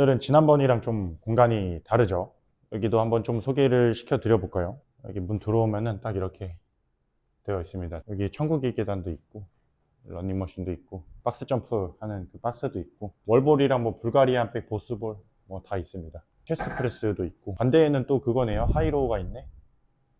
오늘은 지난번이랑 좀 공간이 다르죠. 여기도 한번 좀 소개를 시켜 드려 볼까요? 여기 문 들어오면은 딱 이렇게 되어 있습니다. 여기 천국의 계단도 있고, 러닝머신도 있고, 박스 점프 하는 그 박스도 있고, 월볼이랑 뭐 불가리안 백, 보스볼 뭐 다 있습니다. 체스트 프레스도 있고, 반대에는 또 그거네요. 하이로우가 있네.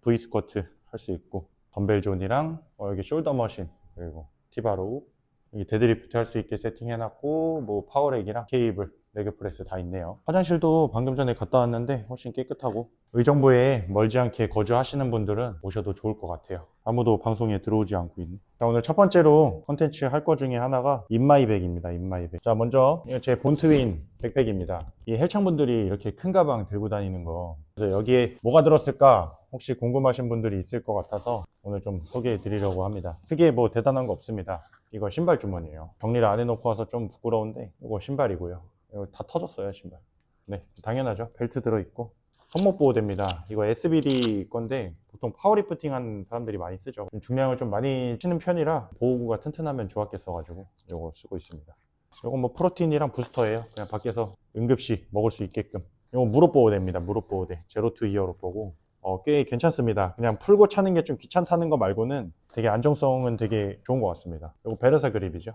V 스쿼트 할 수 있고, 덤벨 존이랑 어, 여기 숄더 머신, 그리고 티바로우, 여기 데드리프트 할 수 있게 세팅해놨고, 뭐 파워렉이랑 케이블, 레그 프레스 다 있네요. 화장실도 방금 전에 갔다 왔는데 훨씬 깨끗하고 의정부에 멀지 않게 거주하시는 분들은 오셔도 좋을 것 같아요. 아무도 방송에 들어오지 않고 있네. 자, 오늘 첫 번째로 컨텐츠 할 거 중에 하나가 인마이백입니다. 인마이백. 자, 먼저 제 본트윈 백백입니다. 이 헬창분들이 이렇게 큰 가방 들고 다니는 거. 그래서 여기에 뭐가 들었을까 혹시 궁금하신 분들이 있을 것 같아서 오늘 좀 소개해 드리려고 합니다. 크게 뭐 대단한 거 없습니다. 이거 신발 주머니예요. 정리를 안 해놓고 와서 좀 부끄러운데 이거 신발이고요. 이거 다 터졌어요 신발. 네, 당연하죠. 벨트 들어있고 손목 보호대입니다. 이거 SBD 건데 보통 파워리프팅 한 사람들이 많이 쓰죠. 좀 중량을 좀 많이 치는 편이라 보호구가 튼튼하면 좋았겠어 가지고 이거 쓰고 있습니다. 이거 뭐 프로틴이랑 부스터예요. 그냥 밖에서 응급시 먹을 수 있게끔. 이거 무릎 보호대입니다. 무릎 보호대. 제로 투 이어로 보고 어, 꽤 괜찮습니다. 그냥 풀고 차는 게 좀 귀찮다는 거 말고는 되게 안정성은 되게 좋은 것 같습니다. 이거 베르사 그립이죠.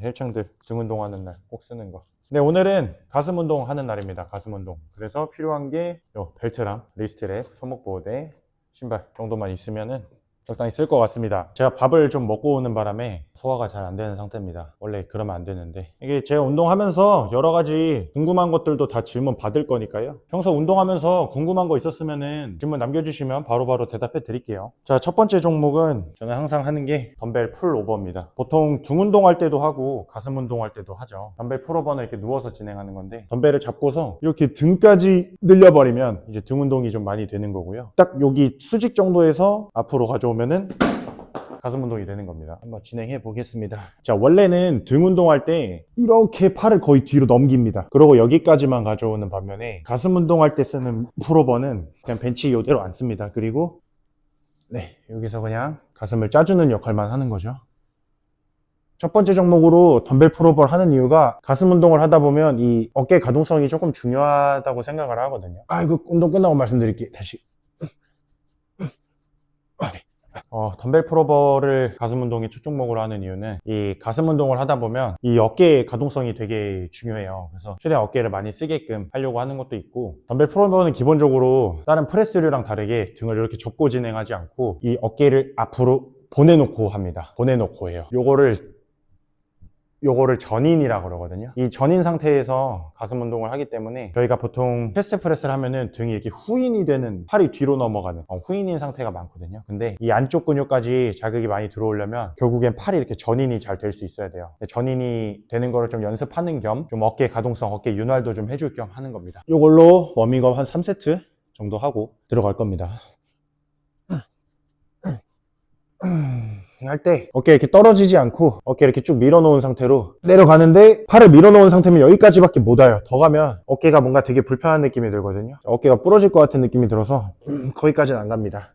헬창들 등 운동하는 날 꼭 쓰는 거. 네, 오늘은 가슴 운동 하는 날입니다. 가슴 운동. 그래서 필요한 게 요 벨트랑 리스트랩, 손목 보호대, 신발 정도만 있으면은 적당히 쓸 것 같습니다. 제가 밥을 좀 먹고 오는 바람에 소화가 잘 안 되는 상태입니다. 원래 그러면 안 되는데 이게 제가 운동하면서 여러 가지 궁금한 것들도 다 질문 받을 거니까요. 평소 운동하면서 궁금한 거 있었으면은 질문 남겨주시면 바로 바로 대답해 드릴게요. 자, 첫 번째 종목은 저는 항상 하는 게 덤벨 풀 오버입니다. 보통 등 운동할 때도 하고 가슴 운동할 때도 하죠. 덤벨 풀 오버는 이렇게 누워서 진행하는 건데 덤벨을 잡고서 이렇게 등까지 늘려버리면 이제 등 운동이 좀 많이 되는 거고요. 딱 여기 수직 정도에서 앞으로 가져오면 은 가슴 운동이 되는 겁니다. 한번 진행해 보겠습니다. 자, 원래는 등 운동할 때 이렇게 팔을 거의 뒤로 넘깁니다. 그리고 여기까지만 가져오는 반면에 가슴 운동할 때 쓰는 풀오버는 그냥 벤치 이대로 안 씁니다. 그리고 네, 여기서 그냥 가슴을 짜주는 역할만 하는 거죠. 첫 번째 종목으로 덤벨 풀오버를 하는 이유가 가슴 운동을 하다 보면 이 어깨 가동성이 조금 중요하다고 생각을 하거든요. 아, 이거 운동 끝나고 말씀드릴게요. 다시. 아, 네. 어, 덤벨 풀오버를 가슴 운동의 첫 종목으로 하는 이유는 이 가슴 운동을 하다 보면 이 어깨의 가동성이 되게 중요해요. 그래서 최대한 어깨를 많이 쓰게끔 하려고 하는 것도 있고 덤벨 풀오버는 기본적으로 다른 프레스류랑 다르게 등을 이렇게 접고 진행하지 않고 이 어깨를 앞으로 보내놓고 합니다. 보내놓고 해요. 요거를 요거를 전인이라 그러거든요. 이 전인 상태에서 가슴 운동을 하기 때문에 저희가 보통 체스트 프레스를 하면은 등이 이렇게 후인이 되는 팔이 뒤로 넘어가는 어, 후인인 상태가 많거든요. 근데 이 안쪽 근육까지 자극이 많이 들어오려면 결국엔 팔이 이렇게 전인이 잘 될 수 있어야 돼요. 전인이 되는 거를 좀 연습하는 겸 좀 어깨 가동성, 어깨 윤활도 좀 해줄 겸 하는 겁니다. 요걸로 워밍업 한 3세트 정도 하고 들어갈 겁니다. 할 때 어깨 이렇게 떨어지지 않고 어깨 이렇게 쭉 밀어놓은 상태로 내려가는데 팔을 밀어놓은 상태면 여기까지밖에 못 와요. 더 가면 어깨가 뭔가 되게 불편한 느낌이 들거든요. 어깨가 부러질 것 같은 느낌이 들어서 음, 거기까지는 안 갑니다.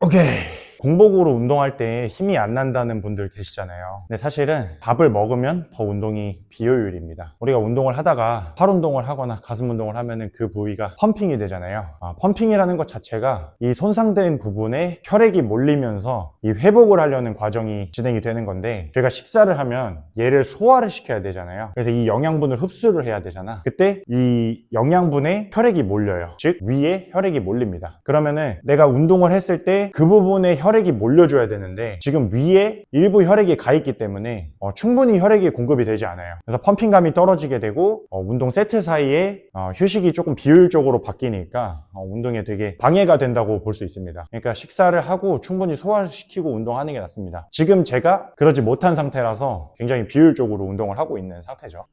오케이. 공복으로 운동할 때 힘이 안 난다는 분들 계시잖아요. 근데 사실은 밥을 먹으면 더 운동이 비효율입니다. 우리가 운동을 하다가 팔 운동을 하거나 가슴 운동을 하면은 그 부위가 펌핑이 되잖아요. 아, 펌핑이라는 것 자체가 이 손상된 부분에 혈액이 몰리면서 이 회복을 하려는 과정이 진행이 되는 건데 저희가 식사를 하면 얘를 소화를 시켜야 되잖아요. 그래서 이 영양분을 흡수를 해야 되잖아. 그때 이 영양분에 혈액이 몰려요. 즉 위에 혈액이 몰립니다. 그러면은 내가 운동을 했을 때 그 부분에 혈액 이 몰려줘야 되는데 지금 위에 일부 혈액이 가 있기 때문에 어, 충분히 혈액이 공급이 되지 않아요. 그래서 펌핑감이 떨어지게 되고 어, 운동 세트 사이에 어, 휴식이 조금 비효율적으로 바뀌니까 어, 운동에 되게 방해가 된다고 볼 수 있습니다. 그러니까 식사를 하고 충분히 소화시키고 운동하는 게 낫습니다. 지금 제가 그러지 못한 상태라서 굉장히 비효율적으로 운동을 하고 있는 상태죠.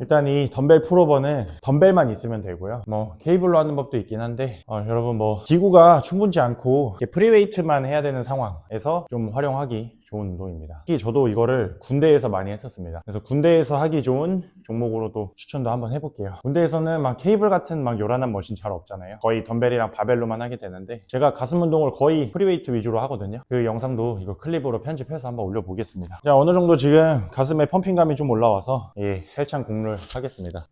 일단 이 덤벨 풀오버는 덤벨만 있으면 되고요. 뭐 케이블로 하는 법도 있긴 한데 어, 여러분 뭐 기구가 충분치 않고 프리웨이트만 해야 되는 상황에서 좀 활용하기 좋은 운동입니다. 특히 저도 이거를 군대에서 많이 했었습니다. 그래서 군대에서 하기 좋은 종목으로도 추천도 한번 해볼게요. 군대에서는 막 케이블 같은 막 요란한 머신 잘 없잖아요. 거의 덤벨이랑 바벨로만 하게 되는데 제가 가슴 운동을 거의 프리웨이트 위주로 하거든요. 그 영상도 이거 클립으로 편집해서 한번 올려보겠습니다. 자 어느 정도 지금 가슴에 펌핑감이 좀 올라와서 이 헬창 국룰 하겠습니다.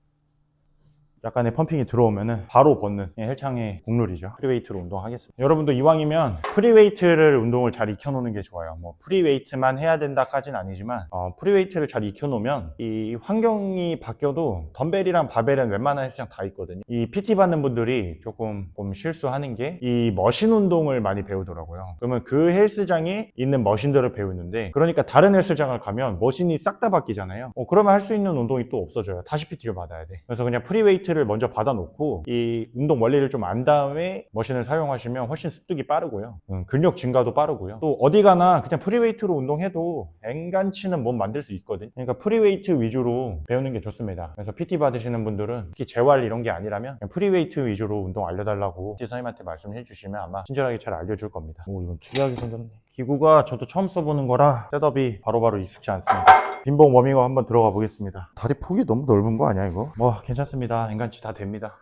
약간의 펌핑이 들어오면은 바로 벗는 예, 헬창의 국룰이죠. 프리웨이트로 운동하겠습니다. 여러분도 이왕이면 프리웨이트를 운동을 잘 익혀놓는 게 좋아요. 뭐 프리웨이트만 해야 된다까지는 아니지만 어, 프리웨이트를 잘 익혀놓으면 이 환경이 바뀌어도 덤벨이랑 바벨은 웬만한 헬스장 다 있거든요. 이 PT 받는 분들이 조금 좀 실수하는 게 이 머신 운동을 많이 배우더라고요. 그러면 그 헬스장에 있는 머신들을 배우는데 그러니까 다른 헬스장을 가면 머신이 싹 다 바뀌잖아요. 어, 그러면 할 수 있는 운동이 또 없어져요. 다시 PT를 받아야 돼. 그래서 그냥 프리웨이트 를 먼저 받아놓고 이 운동 원리를 좀 안 다음에 머신을 사용하시면 훨씬 습득이 빠르고요. 음, 근력 증가도 빠르고요. 또 어디 가나 그냥 프리웨이트로 운동해도 앵간치는 몸 만들 수 있거든요. 그러니까 프리웨이트 위주로 배우는 게 좋습니다. 그래서 PT 받으시는 분들은 특히 재활 이런 게 아니라면 프리웨이트 위주로 운동 알려달라고 PT 선생님한테 말씀해 주시면 아마 친절하게 잘 알려줄 겁니다. 오 이건 특이하게 생겼네. 기구가 저도 처음 써보는 거라 셋업이 바로바로 익숙지 않습니다. 빈봉 워밍업 한번 들어가 보겠습니다. 다리 폭이 너무 넓은 거 아니야 이거? 뭐 괜찮습니다. 앵간치 다 됩니다.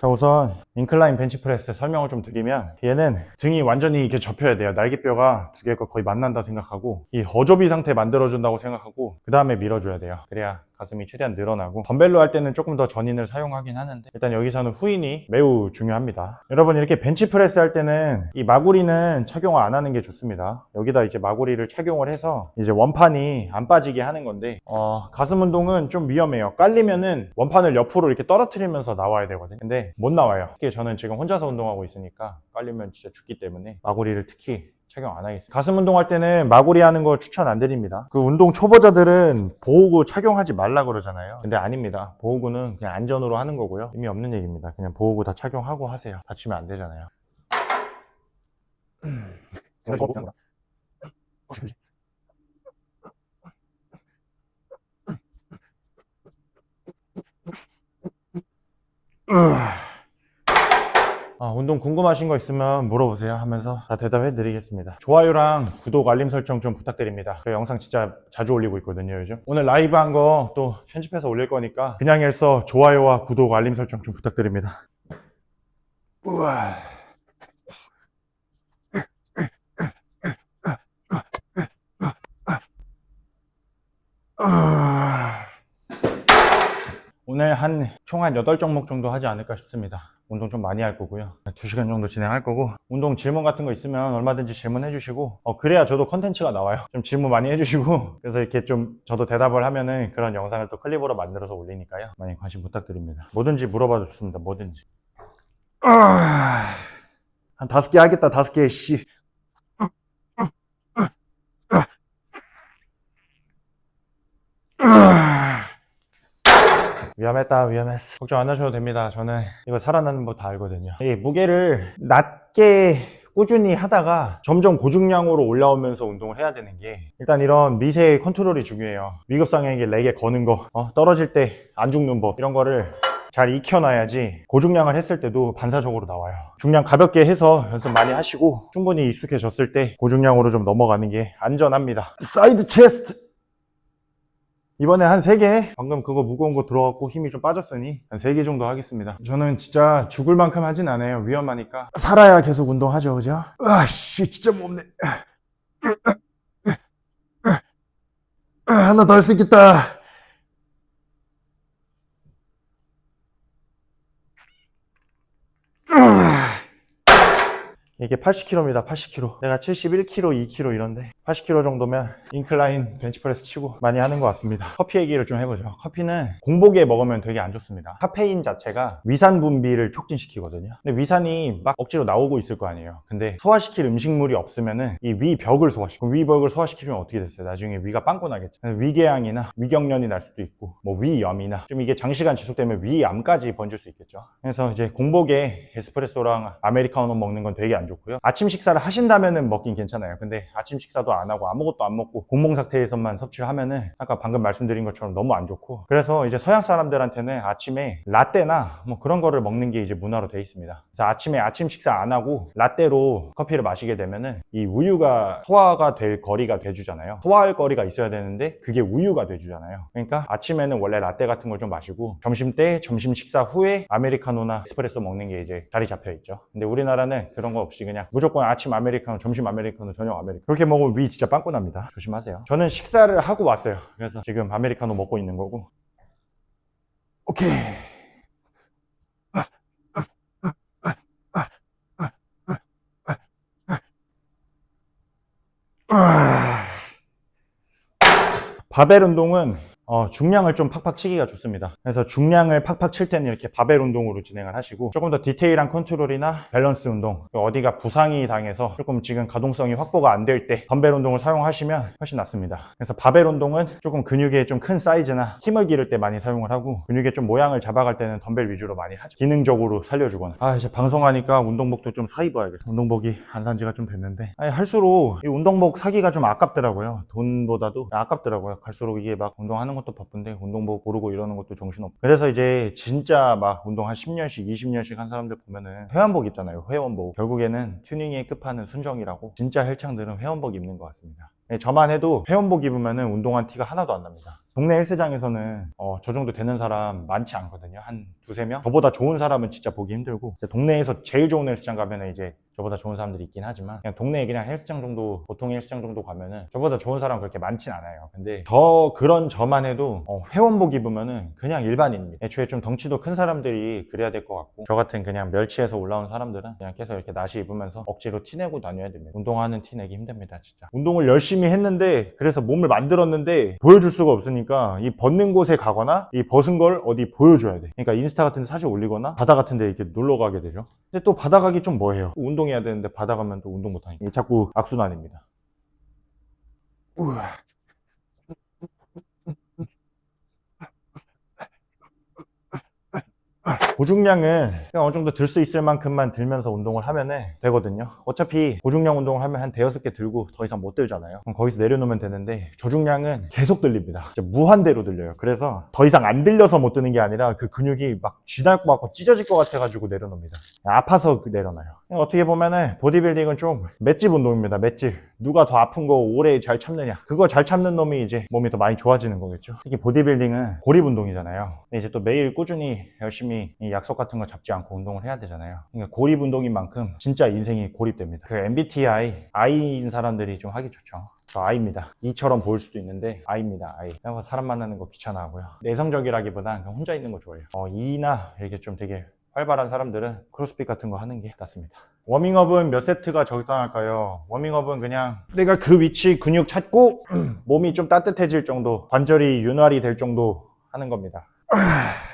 자 우선 인클라인 벤치프레스 설명을 좀 드리면 얘는 등이 완전히 이렇게 접혀야 돼요. 날개뼈가 두 개가 거의 만난다 생각하고 이 어조비 상태 만들어준다고 생각하고 그 다음에 밀어줘야 돼요. 그래야 가슴이 최대한 늘어나고 덤벨로 할 때는 조금 더 전인을 사용하긴 하는데 일단 여기서는 후인이 매우 중요합니다. 여러분 이렇게 벤치프레스 할 때는 이 마구리는 착용을 안 하는 게 좋습니다. 여기다 이제 마구리를 착용을 해서 이제 원판이 안 빠지게 하는 건데 어, 가슴 운동은 좀 위험해요. 깔리면은 원판을 옆으로 이렇게 떨어뜨리면서 나와야 되거든요. 근데 못 나와요 특히 저는 지금 혼자서 운동하고 있으니까 깔리면 진짜 죽기 때문에 마구리를 특히 착용 안 하겠습니다. 가슴 운동할 때는 마구리 하는 거 추천 안 드립니다. 그 운동 초보자들은 보호구 착용하지 말라 그러잖아요. 근데 아닙니다. 보호구는 그냥 안전으로 하는 거고요. 의미 없는 얘기입니다. 그냥 보호구 다 착용하고 하세요. 다치면 안 되잖아요. 아, 운동 궁금하신 거 있으면 물어보세요 하면서 다 대답해 드리겠습니다. 좋아요랑 구독, 알림 설정 좀 부탁드립니다. 그 영상 진짜 자주 올리고 있거든요, 요즘. 오늘 라이브 한 거 또 편집해서 올릴 거니까 그냥 해서 좋아요와 구독, 알림 설정 좀 부탁드립니다. 우와. 아. 오늘 한 총 한 8종목 정도 하지 않을까 싶습니다. 운동 좀 많이 할 거고요. 2시간 정도 진행할 거고 운동 질문 같은 거 있으면 얼마든지 질문해 주시고 어, 그래야 저도 컨텐츠가 나와요. 좀 질문 많이 해 주시고 그래서 이렇게 좀 저도 대답을 하면은 그런 영상을 또 클립으로 만들어서 올리니까요. 많이 관심 부탁드립니다. 뭐든지 물어봐도 좋습니다. 뭐든지. 아, 한 다섯 개 하겠다. 다섯 개 씨. 위험했다 위험했어. 걱정 안 하셔도 됩니다. 저는 이거 살아나는 법 다 알거든요. 이 무게를 낮게 꾸준히 하다가 점점 고중량으로 올라오면서 운동을 해야 되는 게 일단 이런 미세 컨트롤이 중요해요. 위급상에게 렉에 거는 거 어, 떨어질 때 안 죽는 법 이런 거를 잘 익혀놔야지 고중량을 했을 때도 반사적으로 나와요. 중량 가볍게 해서 연습 많이 하시고 충분히 익숙해졌을 때 고중량으로 좀 넘어가는 게 안전합니다. 사이드 체스트 이번에 한 3개. 방금 그거 무거운 거 들어갔고 힘이 좀 빠졌으니 한 3개 정도 하겠습니다. 저는 진짜 죽을 만큼 하진 않아요. 위험하니까. 살아야 계속 운동하죠 그죠? 아씨 진짜 무겁네 하나 더 할 수 있겠다 이게 80kg입니다 80kg 내가 71kg 2kg 이런데 80kg 정도면 인클라인 벤치프레스 치고 많이 하는 것 같습니다. 커피 얘기를 좀 해보죠. 커피는 공복에 먹으면 되게 안 좋습니다. 카페인 자체가 위산 분비를 촉진시키거든요. 근데 위산이 막 억지로 나오고 있을 거 아니에요. 근데 소화시킬 음식물이 없으면은 이 위벽을 소화시키고 위벽을 소화시키면 어떻게 됐어요? 나중에 위가 빵꾸 나겠죠. 위궤양이나 위경련이 날 수도 있고 뭐 위염이나 좀 이게 장시간 지속되면 위암까지 번질 수 있겠죠. 그래서 이제 공복에 에스프레소랑 아메리카노 먹는 건 되게 안안 좋고요. 아침 식사를 하신다면은 먹긴 괜찮아요. 근데 아침 식사도 안 하고 아무것도 안 먹고 공복 상태에서만 섭취를 하면은 아까 방금 말씀드린 것처럼 너무 안 좋고 그래서 이제 서양 사람들한테는 아침에 라떼나 뭐 그런 거를 먹는 게 이제 문화로 돼 있습니다. 그래서 아침에 아침 식사 안 하고 라떼로 커피를 마시게 되면은 이 우유가 소화가 될 거리가 돼주잖아요. 소화할 거리가 있어야 되는데 그게 우유가 돼주잖아요. 그러니까 아침에는 원래 라떼 같은 걸 좀 마시고 점심 때 점심 식사 후에 아메리카노나 에스프레소 먹는 게 이제 자리 잡혀 있죠. 근데 우리나라는 그런 거 없이 그냥 무조건 아침 아메리카노, 점심 아메리카노, 저녁 아메리카노 그렇게 먹으면 위 진짜 빵꾸 납니다. 조심하세요. 저는 식사를 하고 왔어요. 그래서 지금 아메리카노 먹고 있는 거고. 오케이. 바벨 운동은 어, 중량을 좀 팍팍 치기가 좋습니다. 그래서 중량을 팍팍 칠 때는 이렇게 바벨 운동으로 진행을 하시고 조금 더 디테일한 컨트롤이나 밸런스 운동 어디가 부상이 당해서 조금 지금 가동성이 확보가 안 될 때 덤벨 운동을 사용하시면 훨씬 낫습니다. 그래서 바벨 운동은 조금 근육에 좀 큰 사이즈나 힘을 기를 때 많이 사용을 하고 근육의 좀 모양을 잡아갈 때는 덤벨 위주로 많이 하죠. 기능적으로 살려주거나 아 이제 방송하니까 운동복도 좀 사 입어야겠어. 운동복이 안 산 지가 좀 됐는데 아니, 할수록 이 운동복 사기가 좀 아깝더라고요. 돈보다도 아깝더라고요. 갈수록 이게 막 운동하는 것도 바쁜데 운동복 고르고 이러는 것도 정신없고 그래서 이제 진짜 막 운동 한 10년씩 20년씩 한 사람들 보면은 회원복 입잖아요 회원복. 결국에는 튜닝의 끝판은 순정이라고 진짜 헬창들은 회원복 입는 것 같습니다. 네, 저만 해도 회원복 입으면은 운동한 티가 하나도 안 납니다. 동네 헬스장에서는 어, 저 정도 되는 사람 많지 않거든요 한 두세 명? 저보다 좋은 사람은 진짜 보기 힘들고 동네에서 제일 좋은 헬스장 가면은 이제 저보다 좋은 사람들이 있긴 하지만 그냥 동네에 그냥 헬스장 정도 보통 헬스장 정도 가면은 저보다 좋은 사람 그렇게 많진 않아요. 근데 저 그런 저만 해도 어, 회원복 입으면은 그냥 일반인입니다. 애초에 좀 덩치도 큰 사람들이 그래야 될 것 같고 저 같은 그냥 멸치에서 올라온 사람들은 그냥 계속 이렇게 나시 입으면서 억지로 티내고 다녀야 됩니다. 운동하는 티내기 힘듭니다 진짜. 운동을 열심히 했는데 그래서 몸을 만들었는데 보여줄 수가 없으니까 이 벗는 곳에 가거나 이 벗은 걸 어디 보여줘야 돼. 그러니까 인스 타 같은 데 사진 올리거나 바다 같은 데 이렇게 놀러 가게 되죠. 근데 또 바다 가기 좀 뭐해요? 운동해야 되는데 바다 가면 또 운동 못하니까. 자꾸 악순환입니다. 우와. 고중량은 그냥 어느 정도 들 수 있을 만큼만 들면서 운동을 하면 되거든요. 어차피 고중량 운동을 하면 한 대여섯 개 들고 더 이상 못 들잖아요. 그럼 거기서 내려놓으면 되는데 저중량은 계속 들립니다. 무한대로 들려요. 그래서 더 이상 안 들려서 못 드는 게 아니라 그 근육이 막 쥐날 것 같고 찢어질 것 같아가지고 내려놓습니다. 아파서 그 내려놔요. 어떻게 보면은 보디빌딩은 좀 맷집 운동입니다. 맷집. 누가 더 아픈 거 오래 잘 참느냐. 그거 잘 참는 놈이 이제 몸이 더 많이 좋아지는 거겠죠. 특히 보디빌딩은 고립 운동이잖아요. 이제 또 매일 꾸준히 열심히 이 약속 같은 거 잡지 않고 운동을 해야 되잖아요. 그러니까 고립 운동인 만큼 진짜 인생이 고립됩니다. 그 MBTI, I인 사람들이 좀 하기 좋죠. 저 I입니다. E처럼 보일 수도 있는데 I입니다. I. 그래서 사람 만나는 거 귀찮아하고요. 내성적이라기보단 그냥 혼자 있는 거 좋아해요. 어, E나 이렇게 좀 되게 활발한 사람들은 크로스핏 같은 거 하는 게 낫습니다. 워밍업은 몇 세트가 적당할까요? 워밍업은 그냥 내가 그 위치 근육 찾고 몸이 좀 따뜻해질 정도, 관절이 윤활이 될 정도 하는 겁니다.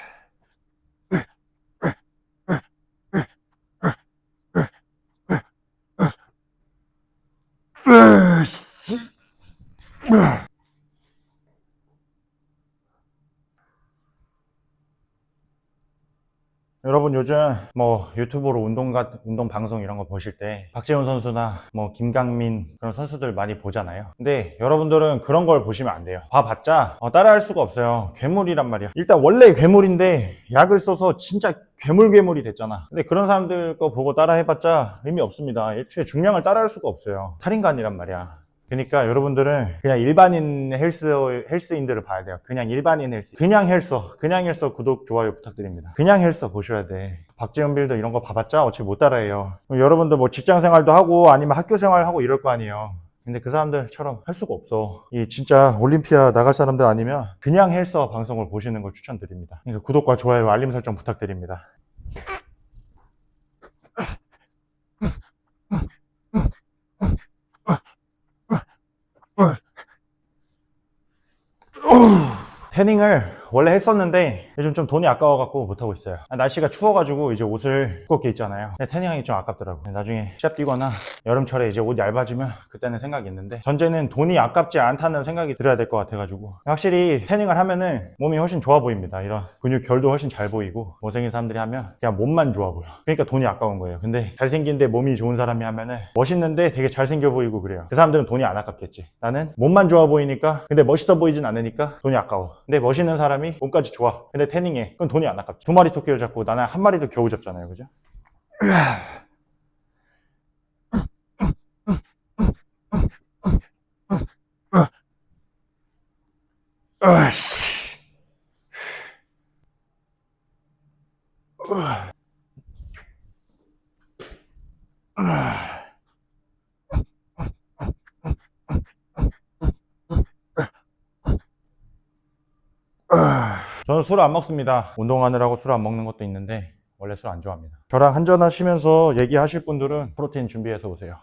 여러분 요즘 뭐 유튜브로 운동 같 운동 방송 이런 거 보실 때 박재훈 선수나 뭐 김강민 그런 선수들 많이 보잖아요. 근데 여러분들은 그런 걸 보시면 안 돼요. 봐봤자 어, 따라할 수가 없어요. 괴물이란 말이야. 일단 원래 괴물인데 약을 써서 진짜 괴물 괴물이 됐잖아. 근데 그런 사람들 거 보고 따라 해봤자 의미 없습니다. 애초에 중량을 따라할 수가 없어요. 탈인간이란 말이야. 그러니까 여러분들은 그냥 일반인 헬스, 헬스인들을 봐야 돼요. 그냥 일반인 헬스. 그냥 헬서. 그냥 헬서 구독, 좋아요 부탁드립니다. 그냥 헬서 보셔야 돼. 박지원 빌더 이런 거 봐봤자 어차피 못 따라해요. 여러분들 뭐 직장 생활도 하고 아니면 학교 생활 하고 이럴 거 아니에요. 근데 그 사람들처럼 할 수가 없어. 이 진짜 올림피아 나갈 사람들 아니면 그냥 헬서 방송을 보시는 걸 추천드립니다. 그러니까 구독과 좋아요, 알림 설정 부탁드립니다. 태닝을 원래 했었는데 요즘 좀 돈이 아까워갖고 못하고 있어요. 아, 날씨가 추워가지고 이제 옷을 두껍게 입잖아요. 태닝하기 좀 아깝더라고. 나중에 시합 뛰거나 여름철에 이제 옷 얇아지면 그때는 생각이 있는데 전제는 돈이 아깝지 않다는 생각이 들어야 될 것 같아가지고 확실히 태닝을 하면은 몸이 훨씬 좋아 보입니다. 이런 근육 결도 훨씬 잘 보이고 못생긴 사람들이 하면 그냥 몸만 좋아 보여. 그러니까 돈이 아까운 거예요. 근데 잘생긴데 몸이 좋은 사람이 하면은 멋있는데 되게 잘생겨 보이고 그래요. 그 사람들은 돈이 안 아깝겠지. 나는 몸만 좋아 보이니까 근데 멋있어 보이진 않으니까 돈이 아까워. 근데 멋있는 사람이 몸까지 좋아. 근데 태닝해. 그럼 돈이 안 아깝지. 두 마리 토끼를 잡고 나는 한 마리도 겨우 잡잖아요. 그죠? 아씨. 저는 술 안 먹습니다. 운동하느라고 술 안 먹는 것도 있는데 원래 술 안 좋아합니다. 저랑 한잔 하시면서 얘기하실 분들은 프로테인 준비해서 오세요.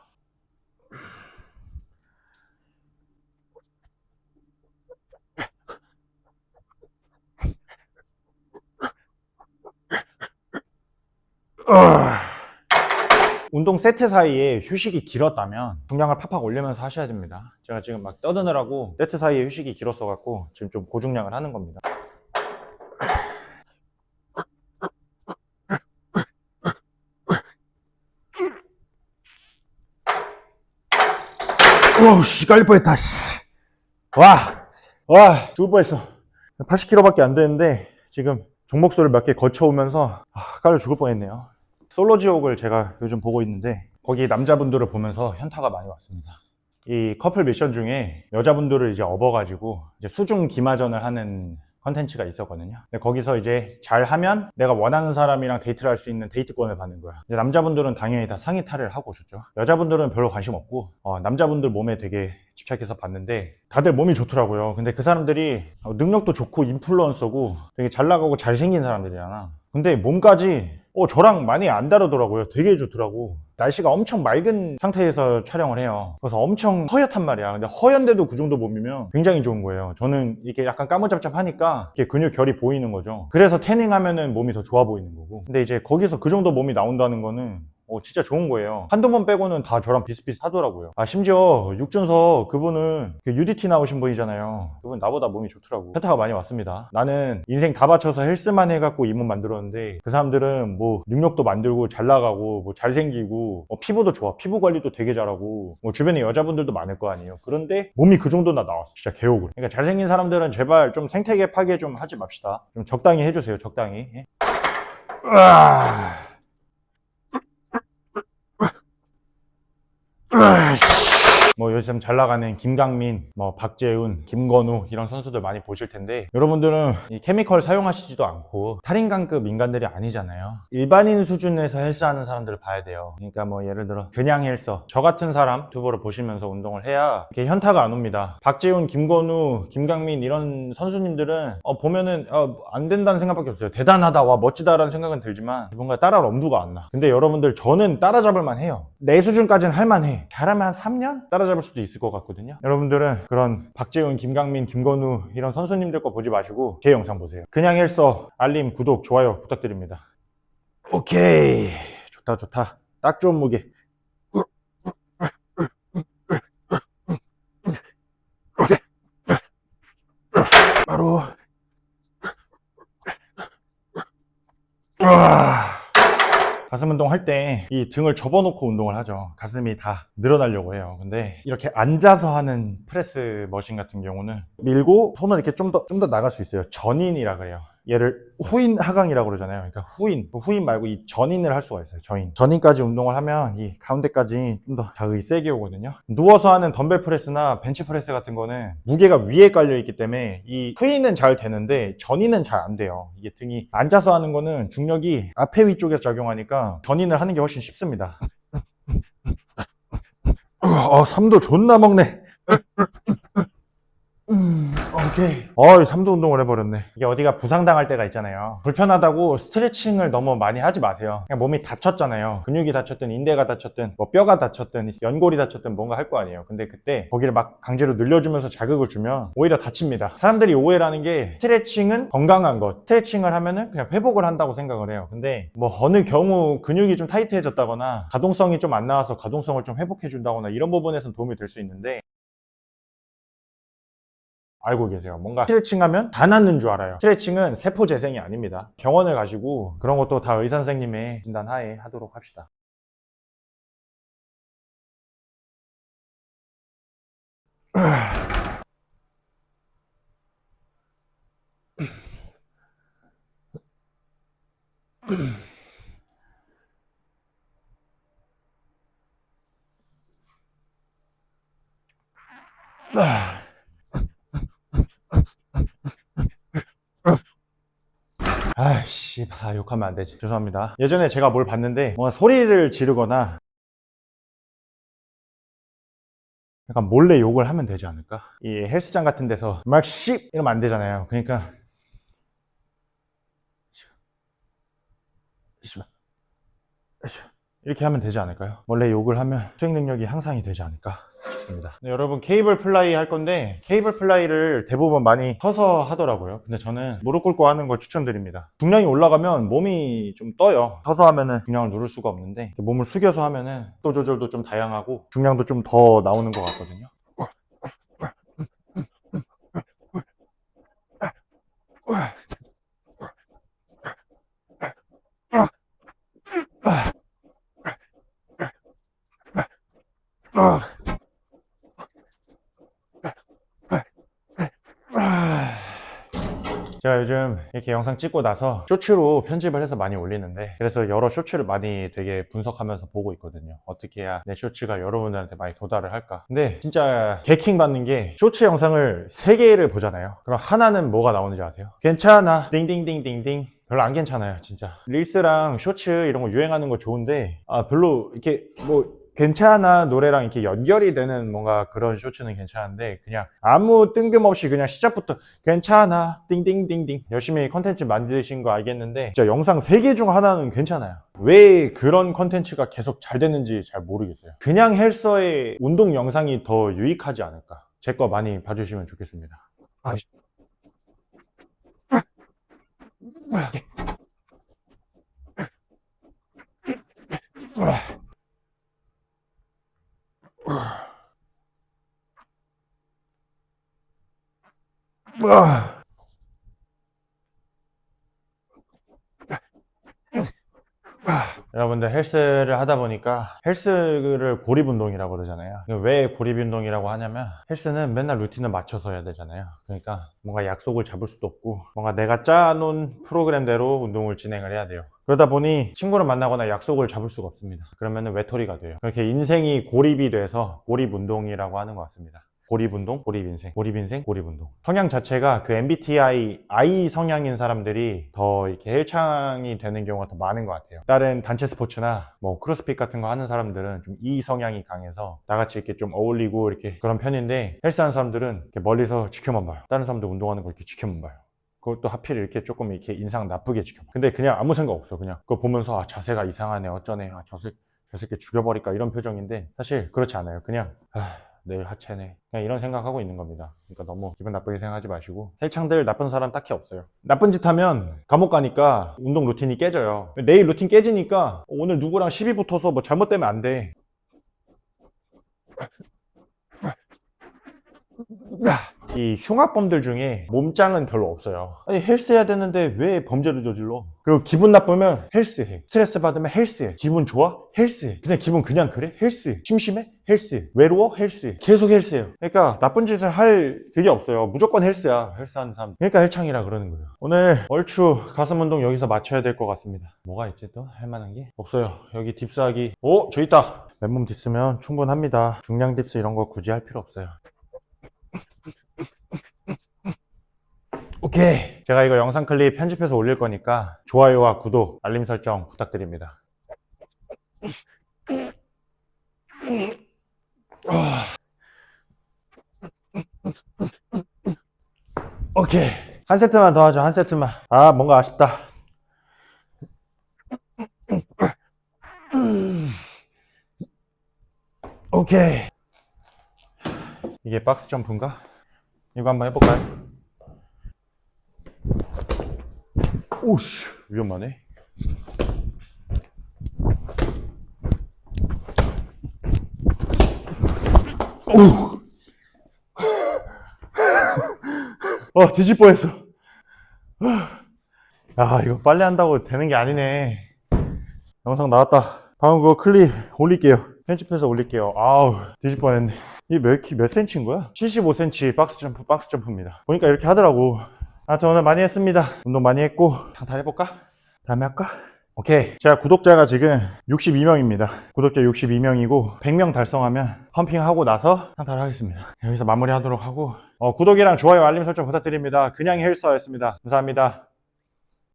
운동 세트 사이에 휴식이 길었다면 중량을 팍팍 올리면서 하셔야 됩니다. 제가 지금 막 떠드느라고 세트 사이에 휴식이 길었어 갖고 지금 좀 고중량을 하는 겁니다. 오우 씨 깔릴 뻔했다 씨. 와, 와 죽을 뻔했어 80kg밖에 안 되는데 지금 종목수를 몇 개 거쳐오면서 아, 깔려 죽을 뻔했네요 솔로 지옥을 제가 요즘 보고 있는데 거기 남자분들을 보면서 현타가 많이 왔습니다 이 커플 미션 중에 여자분들을 이제 업어가지고 이제 수중 기마전을 하는 컨텐츠가 있었거든요. 근데 거기서 이제 잘 하면 내가 원하는 사람이랑 데이트를 할 수 있는 데이트권을 받는 거야. 이제 남자분들은 당연히 다 상의 탈의를 하고 오셨죠. 여자분들은 별로 관심 없고 어, 남자분들 몸에 되게 집착해서 봤는데 다들 몸이 좋더라고요. 근데 그 사람들이 어, 능력도 좋고 인플루언서고 되게 잘 나가고 잘생긴 사람들이잖아. 근데 몸까지 어, 저랑 많이 안 다르더라고요. 되게 좋더라고. 날씨가 엄청 맑은 상태에서 촬영을 해요. 그래서 엄청 허옇단 말이야. 근데 허연데도 그 정도 몸이면 굉장히 좋은 거예요. 저는 이게 약간 까무잡잡하니까 이렇게 근육 결이 보이는 거죠. 그래서 태닝 하면은 몸이 더 좋아 보이는 거고. 근데 이제 거기서 그 정도 몸이 나온다는 거는 어, 진짜 좋은 거예요. 한두 번 빼고는 다 저랑 비슷비슷하더라고요. 아, 심지어 육준서 그분은 그 UDT 나오신 분이잖아요. 그분 나보다 몸이 좋더라고. 현타가 많이 왔습니다. 나는 인생 다 바쳐서 헬스만 해갖고 이 몸 만들었는데 그 사람들은 뭐 능력도 만들고 잘 나가고 뭐 잘생기고 어, 피부도 좋아. 피부 관리도 되게 잘하고 뭐 주변에 여자분들도 많을 거 아니에요. 그런데 몸이 그 정도나 나왔어. 진짜 개옥을. 그러니까 잘생긴 사람들은 제발 좀 생태계 파괴 좀 하지 맙시다. 좀 적당히 해주세요. 적당히. 예? 으아. Ah, 뭐 요즘 잘 나가는 김강민, 뭐 박재훈, 김건우 이런 선수들 많이 보실 텐데 여러분들은 이 케미컬 사용하시지도 않고 탈인강급 인간들이 아니잖아요. 일반인 수준에서 헬스하는 사람들을 봐야 돼요. 그러니까 뭐 예를 들어 그냥 헬서 저 같은 사람 유튜버를 보시면서 운동을 해야 이렇게 현타가 안 옵니다. 박재훈, 김건우, 김강민 이런 선수님들은 어, 보면은 어, 안 된다는 생각밖에 없어요. 대단하다, 와 멋지다라는 생각은 들지만 뭔가 따라올 엄두가 안 나. 근데 여러분들 저는 따라잡을 만해요. 내 수준까지는 할 만해. 잘하면 한 3년 따라 잡을 수도 있을 것 같거든요. 여러분들은 그런 박재훈, 김강민, 김건우 이런 선수님들 거 보지 마시고 제 영상 보세요. 그냥 헬서 알림, 구독, 좋아요 부탁드립니다. 오케이 좋다 좋다 딱 좋은 무게. 바로 와. 가슴 운동 할 때 이 등을 접어놓고 운동을 하죠. 가슴이 다 늘어나려고 해요. 근데 이렇게 앉아서 하는 프레스 머신 같은 경우는 밀고 손을 이렇게 좀 더 좀 더 나갈 수 있어요. 전인이라 그래요. 얘를 후인 하강이라고 그러잖아요. 그러니까 후인, 후인 말고 이 전인을 할 수가 있어요. 전인. 전인까지 운동을 하면 이 가운데까지 좀 더 자극이 세게 오거든요. 누워서 하는 덤벨 프레스나 벤치 프레스 같은 거는 무게가 위에 깔려 있기 때문에 이 후인은 잘 되는데 전인은 잘 안 돼요. 이게 등이 앉아서 하는 거는 중력이 앞에 위쪽에 작용하니까 전인을 하는 게 훨씬 쉽습니다. 어, 삶도 존나 먹네. 음, 오케이. 어이, 삼두 운동을 해버렸네. 이게 어디가 부상당할 때가 있잖아요. 불편하다고 스트레칭을 너무 많이 하지 마세요. 그냥 몸이 다쳤잖아요. 근육이 다쳤든, 인대가 다쳤든, 뭐 뼈가 다쳤든, 연골이 다쳤든 뭔가 할 거 아니에요. 근데 그때 거기를 막 강제로 늘려주면서 자극을 주면 오히려 다칩니다. 사람들이 오해라는 게 스트레칭은 건강한 것. 스트레칭을 하면은 그냥 회복을 한다고 생각을 해요. 근데 뭐 어느 경우 근육이 좀 타이트해졌다거나 가동성이 좀 안 나와서 가동성을 좀 회복해 준다거나 이런 부분에서는 도움이 될 수 있는데 알고 계세요. 뭔가 스트레칭 하면 다 낫는 줄 알아요. 스트레칭은 세포 재생이 아닙니다. 병원을 가시고 그런 것도 다 의사 선생님의 진단 하에 하도록 합시다. 아, 욕하면 안 되지. 죄송합니다. 예전에 제가 뭘 봤는데, 뭔가 소리를 지르거나, 약간 몰래 욕을 하면 되지 않을까? 이 헬스장 같은 데서, 막 씨! 이러면 안 되잖아요. 그러니까. 이렇게 하면 되지 않을까요? 원래 욕을 하면 수행 능력이 향상이 되지 않을까 싶습니다. 네, 여러분 케이블 플라이 할 건데 케이블 플라이를 대부분 많이 서서 하더라고요. 근데 저는 무릎 꿇고 하는 걸 추천드립니다. 중량이 올라가면 몸이 좀 떠요. 서서 하면은 중량을 누를 수가 없는데 몸을 숙여서 하면은 또 조절도 좀 다양하고 중량도 좀 더 나오는 것 같거든요. 제가 요즘 이렇게 영상 찍고 나서 쇼츠로 편집을 해서 많이 올리는데 그래서 여러 쇼츠를 많이 되게 분석하면서 보고 있거든요. 어떻게 해야 내 쇼츠가 여러분들한테 많이 도달을 할까? 근데 진짜 개킹 받는 게 쇼츠 영상을 3개를 보잖아요. 그럼 하나는 뭐가 나오는지 아세요? 괜찮아. 띵띵띵띵띵 별로 안 괜찮아요 진짜. 릴스랑 쇼츠 이런 거 유행하는 거 좋은데 아 별로 이렇게 뭐 괜찮아 노래랑 이렇게 연결이 되는 뭔가 그런 쇼츠는 괜찮은데 그냥 아무 뜬금없이 그냥 시작부터 괜찮아 띵띵띵띵 열심히 컨텐츠 만드신 거 알겠는데 진짜 영상 3개 중 하나는 괜찮아요. 왜 그런 컨텐츠가 계속 잘 되는지 잘 모르겠어요. 그냥 헬서의 운동 영상이 더 유익하지 않을까? 제 거 많이 봐주시면 좋겠습니다. 아, 아. 아. 아. 여러분들 헬스를 하다 보니까 헬스를 고립운동이라고 그러잖아요. 왜 고립운동이라고 하냐면 헬스는 맨날 루틴을 맞춰서 해야 되잖아요. 그러니까 뭔가 약속을 잡을 수도 없고 뭔가 내가 짜놓은 프로그램대로 운동을 진행을 해야 돼요. 그러다 보니 친구를 만나거나 약속을 잡을 수가 없습니다. 그러면 외톨이가 돼요. 그렇게 인생이 고립이 돼서 고립운동이라고 하는 것 같습니다 고립운동, 고립인생, 고립인생, 고립운동. 성향 자체가 그 MBTI I 성향인 사람들이 더 이렇게 헬창이 되는 경우가 더 많은 것 같아요. 다른 단체 스포츠나 뭐 크로스핏 같은 거 하는 사람들은 좀 E 성향이 강해서 나같이 이렇게 좀 어울리고 이렇게 그런 편인데 헬스하는 사람들은 이렇게 멀리서 지켜만 봐요. 다른 사람들 운동하는 걸 이렇게 지켜만 봐요. 그것도 하필 이렇게 조금 이렇게 인상 나쁘게 지켜. 근데 그냥 아무 생각 없어. 그냥 그거 보면서 아, 자세가 이상하네. 어쩌네. 아, 저, 새, 저 새끼 죽여버릴까. 이런 표정인데 사실 그렇지 않아요. 그냥 아, 내일 하체네. 그냥 이런 생각하고 있는 겁니다. 그러니까 너무 기분 나쁘게 생각하지 마시고 헬창들 나쁜 사람 딱히 없어요. 나쁜 짓 하면 감옥 가니까 운동 루틴이 깨져요. 내일 루틴 깨지니까 오늘 누구랑 시비 붙어서 뭐 잘못되면 안 돼. 이 흉악범들 중에 몸짱은 별로 없어요. 아니 헬스 해야 되는데 왜 범죄를 저질러? 그리고 기분 나쁘면 헬스해. 스트레스 받으면 헬스해. 기분 좋아? 헬스해. 그냥 기분 그냥 그래? 헬스. 심심해? 헬스. 외로워? 헬스. 계속 헬스해요. 그러니까 나쁜 짓을 할 그게 없어요. 무조건 헬스야. 헬스하는 사람. 그러니까 헬창이라 그러는 거예요. 오늘 얼추 가슴 운동 여기서 맞춰야 될 것 같습니다. 뭐가 있지 또? 할 만한 게? 없어요. 여기 딥스하기. 오! 저 있다! 맨몸 딥스면 충분합니다. 중량 딥스 이런 거 굳이 할 필요 없어요. 오케이. 제가 이거 영상 클립 편집해서 올릴 거니까 좋아요와 구독, 알림 설정 부탁드립니다. 오케이. 한 세트만 더 하죠, 한 세트만. 아, 뭔가 아쉽다. 오케이. 이게 박스 점프인가? 이거 한번 해볼까요? 오씨, 위험하네. 오! 어, 뒤질 뻔했어. 야, 이거 빨리 한다고 되는 게 아니네. 영상 나왔다. 방금 그거 클립 올릴게요. 편집해서 올릴게요. 아우, 뒤질 뻔했네. 이게 몇, 키, 몇 센치인 거야? 75cm 박스 점프, 박스 점프입니다. 보니까 이렇게 하더라고. 아무튼 오늘 많이 했습니다. 운동 많이 했고, 상탈 해볼까? 다음에 할까? 오케이. 제가 구독자가 지금 62명입니다. 구독자 62명이고, 100명 달성하면 펌핑하고 나서 상탈 하겠습니다. 여기서 마무리 하도록 하고, 어, 구독이랑 좋아요, 알림 설정 부탁드립니다. 그냥 헬스였습니다. 감사합니다.